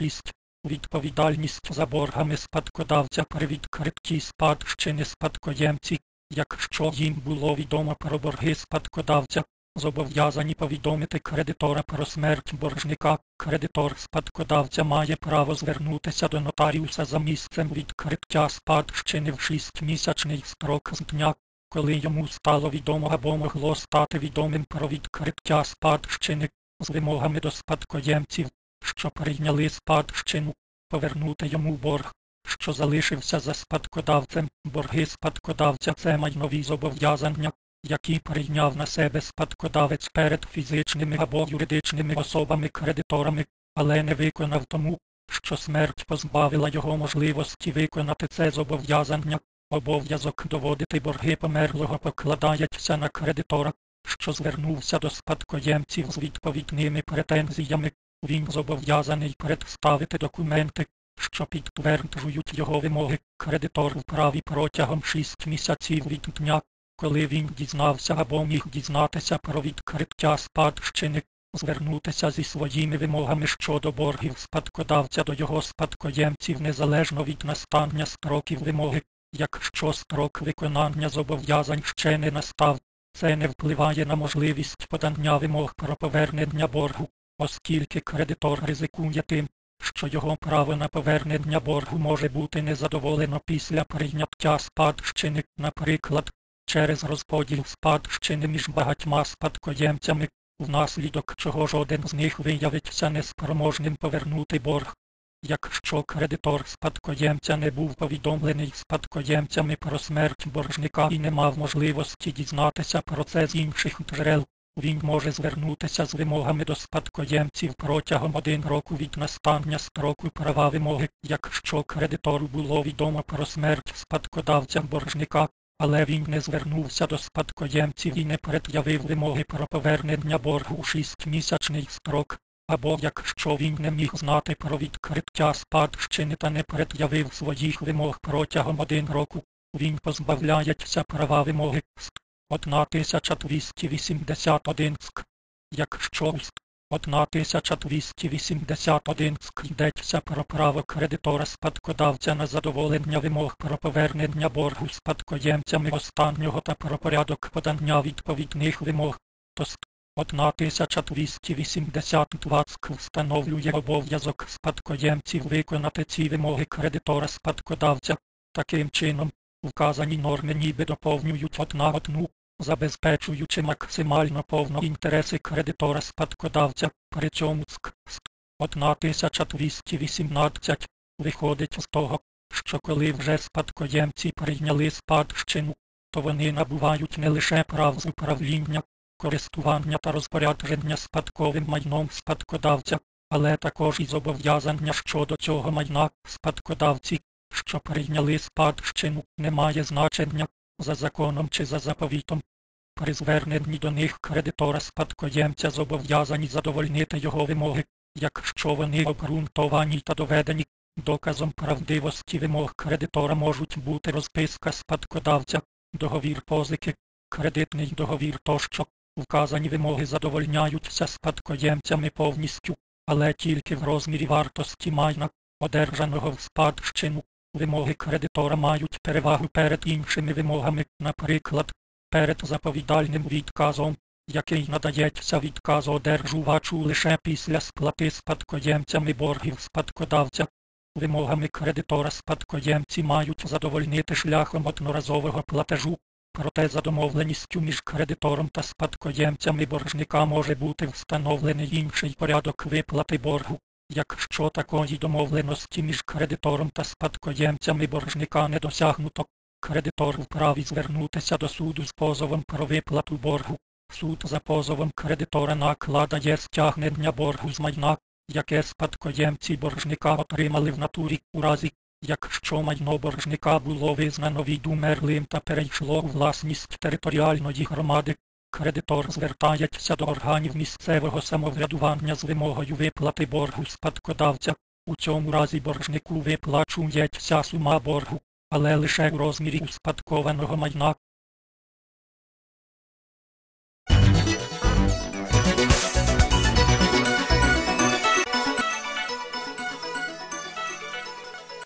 6. Відповідальність за боргами спадкодавця при відкритті спадщини спадкоємці, якщо їм було відомо про борги спадкодавця, зобов'язані повідомити кредитора про смерть боржника. Кредитор спадкодавця має право звернутися до нотаріуса за місцем відкриття спадщини в 6-місячний строк з дня, коли йому стало відомо або могло стати відомим про відкриття спадщини з вимогами до спадкоємців, що прийняли спадщину, повернути йому борг, що залишився за спадкодавцем. Борги спадкодавця це майнові зобов'язання, які прийняв на себе спадкодавець перед фізичними або юридичними особами-кредиторами, але не виконав тому, що смерть позбавила його можливості виконати це зобов'язання. Обов'язок доводити борги померлого покладається на кредитора, що звернувся до спадкоємців з відповідними претензіями. Він зобов'язаний представити документи, що підтверджують його вимоги. Кредитор вправі протягом 6 місяців від дня, коли він дізнався або міг дізнатися про відкриття спадщини, звернутися зі своїми вимогами щодо боргів спадкодавця до його спадкоємців незалежно від настання строків вимоги. Якщо строк виконання зобов'язань ще не настав, це не впливає на можливість подання вимог про повернення боргу, оскільки кредитор ризикує тим, що його право на повернення боргу може бути незадоволено після прийняття спадщини, наприклад, через розподіл спадщини між багатьма спадкоємцями, внаслідок чого жоден з них виявиться неспроможним повернути борг. Якщо кредитор спадкоємця не був повідомлений спадкоємцями про смерть боржника і не мав можливості дізнатися про це з інших джерел, він може звернутися з вимогами до спадкоємців протягом один року від настання строку права вимоги, якщо кредитору було відомо про смерть спадкодавця боржника, але він не звернувся до спадкоємців і не пред'явив вимоги про повернення боргу у шістмісячний строк. Або якщо він не міг знати про відкриття спадщини та не пред'явив своїх вимог протягом один року, він позбавляється права вимоги 1281 ск. Якщо ст 1281 ск йдеться про право кредитора спадкодавця на задоволення вимог про повернення боргу спадкоємцями останнього та про порядок подання відповідних вимог, то ст 1282 ск встановлює обов'язок спадкоємців виконати ці вимоги кредитора спадкодавця. Таким чином, вказані норми ніби доповнюють одна одну, забезпечуючи максимально повно інтереси кредитора спадкодавця, при цьому СК 1218 виходить з того, що коли вже спадкоємці прийняли спадщину, то вони набувають не лише прав з управління, користування та розпорядження спадковим майном спадкодавця, але також і зобов'язання щодо цього майна спадкодавці, що прийняли спадщину, не має значення за законом чи за заповітом. При зверненні до них кредитора спадкоємця зобов'язані задовольнити його вимоги, якщо вони обґрунтовані та доведені. Доказом правдивості вимог кредитора можуть бути розписка спадкодавця, договір позики, кредитний договір тощо. Вказані вимоги задовольняються спадкоємцями повністю, але тільки в розмірі вартості майна, одержаного в спадщину. Вимоги кредитора мають перевагу перед іншими вимогами, наприклад, перед заповідальним відказом, який надається відказоодержувачу лише після сплати спадкоємцями боргів спадкодавця. Вимогами кредитора спадкоємці мають задовольнити шляхом одноразового платежу, проте за домовленістю між кредитором та спадкоємцями боржника може бути встановлений інший порядок виплати боргу. Якщо такої домовленості між кредитором та спадкоємцями боржника не досягнуто, кредитор вправі звернутися до суду з позовом про виплату боргу. Суд за позовом кредитора накладає стягнення боргу з майна, яке спадкоємці боржника отримали в натурі у разі, якщо майно боржника було визнано відумерлим та перейшло у власність територіальної громади. Кредитор звертається до органів місцевого самоврядування з вимогою виплати боргу спадкодавця. У цьому разі боржнику виплачується сума боргу, але лише в розмірі успадкованого майна,